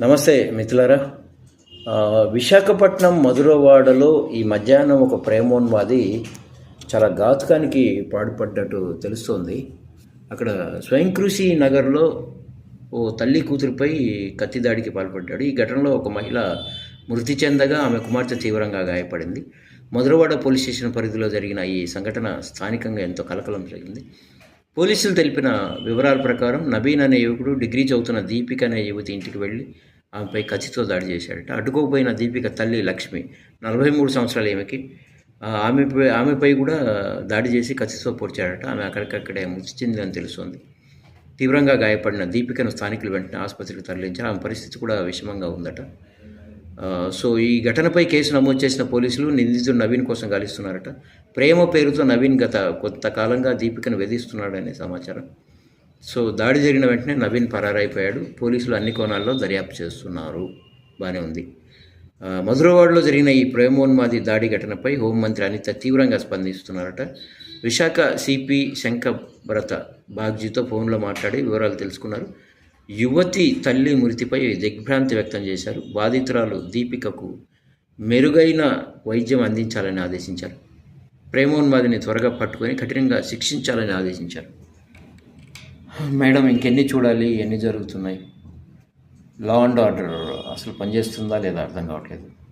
నమస్తే మిత్రులారా. విశాఖపట్నం మధురవాడలో ఈ మధ్యాహ్నం ఒక ప్రేమోన్వాది చాలా ఘాతుకానికి పాడుపడ్డట్టు తెలుస్తోంది. అక్కడ స్వయం కృషి నగర్లో ఓ తల్లి కూతురుపై కత్తి దాడికి పాల్పడ్డాడు. ఈ ఘటనలో ఒక మహిళ మృతి చెందగా ఆమె కుమార్తె తీవ్రంగా గాయపడింది. మధురవాడ పోలీస్ స్టేషన్ పరిధిలో జరిగిన ఈ సంఘటన స్థానికంగా ఎంతో కలకలం జరిగింది పోలీసులు తెలిపిన వివరాల ప్రకారం నవీన్ అనే యువకుడు డిగ్రీ చదువుతున్న దీపిక అనే యువతి ఇంటికి వెళ్ళి ఆమెపై కత్తితో దాడి చేశాడట. అడ్డుకోకపోయిన దీపిక తల్లి లక్ష్మి నలభై మూడు సంవత్సరాల ఈమెకి ఆమెపై ఆమెపై కూడా దాడి చేసి కత్తితో పొడిచాడట. ఆమె అక్కడికక్కడే మృతి చెందిందని తెలుస్తోంది. తీవ్రంగా గాయపడిన దీపికను స్థానికులు వెంటనే ఆసుపత్రికి తరలించారు. ఆమె పరిస్థితి కూడా విషమంగా ఉందట. సో ఈ ఘటనపై కేసు నమోదు చేసిన పోలీసులు నిందితుడు నవీన్ కోసం గాలిస్తున్నారట. ప్రేమ పేరుతో నవీన్ గత కొంతకాలంగా దీపికను వేధిస్తున్నాడనే సమాచారం. సో దాడి జరిగిన వెంటనే నవీన్ పరారైపోయాడు. పోలీసులు అన్ని కోణాల్లో దర్యాప్తు చేస్తున్నారు. బాగానే ఉంది. మధురవాడలో జరిగిన ఈ ప్రేమోన్మాది దాడి ఘటనపై హోంమంత్రి అనిత తీవ్రంగా స్పందిస్తున్నారట. విశాఖ సిపి శంకభ్రత బాగ్జీతో ఫోన్లో మాట్లాడి వివరాలు తెలుసుకున్నారు. యువతి తల్లి మృతిపై దిగ్భ్రాంతి వ్యక్తం చేశారు. బాధితురాలు దీపికకు మెరుగైన వైద్యం అందించాలని ఆదేశించారు. ప్రేమోన్మాదిని త్వరగా పట్టుకొని కఠినంగా శిక్షించాలని ఆదేశించారు. మేడం ఇంకెన్ని చూడాలి? ఎన్ని జరుగుతున్నాయి? లా అండ్ ఆర్డర్ అసలు పనిచేస్తుందా లేదా అర్థం కావట్లేదు.